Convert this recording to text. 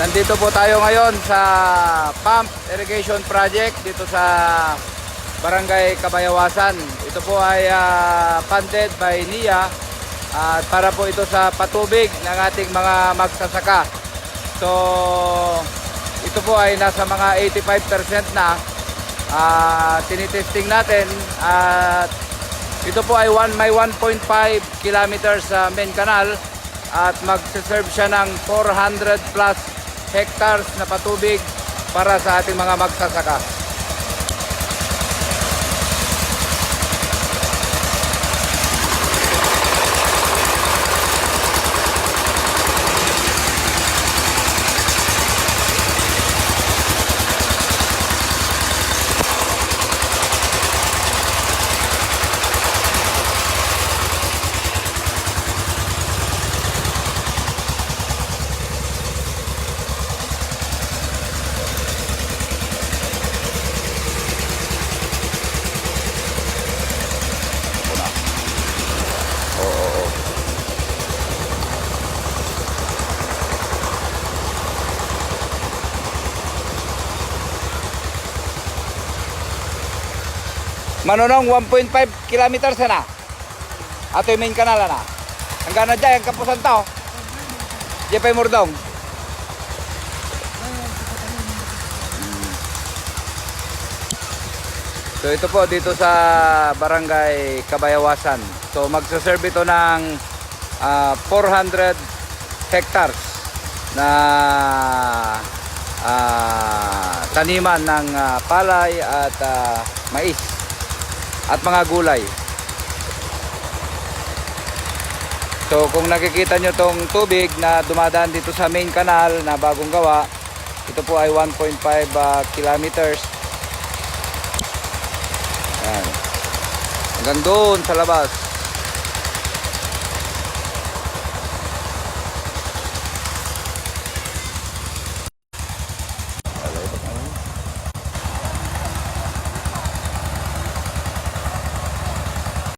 nandito po tayo ngayon sa pump irrigation project dito sa Barangay Kabayawasan. Ito po ay ah, funded by NIA at para po ito sa patubig ng ating mga magsasaka. So ito po ay nasa mga 85% na Ah, tinitesting natin at ito po ay one, may 1.5 kilometers sa main canal at magse-serve siya ng 400 plus hectares na patubig para sa ating mga magsasaka. Manonong 1.5 kilometers na. Ato yung main canal na. Hanggang na dyan, ang kapusan tao. Diyan murdong. So ito po dito sa Barangay Kabayawasan. So magsaserve ito ng ah, 400 hectares na ah, taniman ng ah, palay at ah, mais at mga gulay. So kung nakikita nyo tong tubig na dumadaan dito sa main canal na bagong gawa, ito po ay 1.5 ah, kilometers Yan. Hanggang doon sa labas.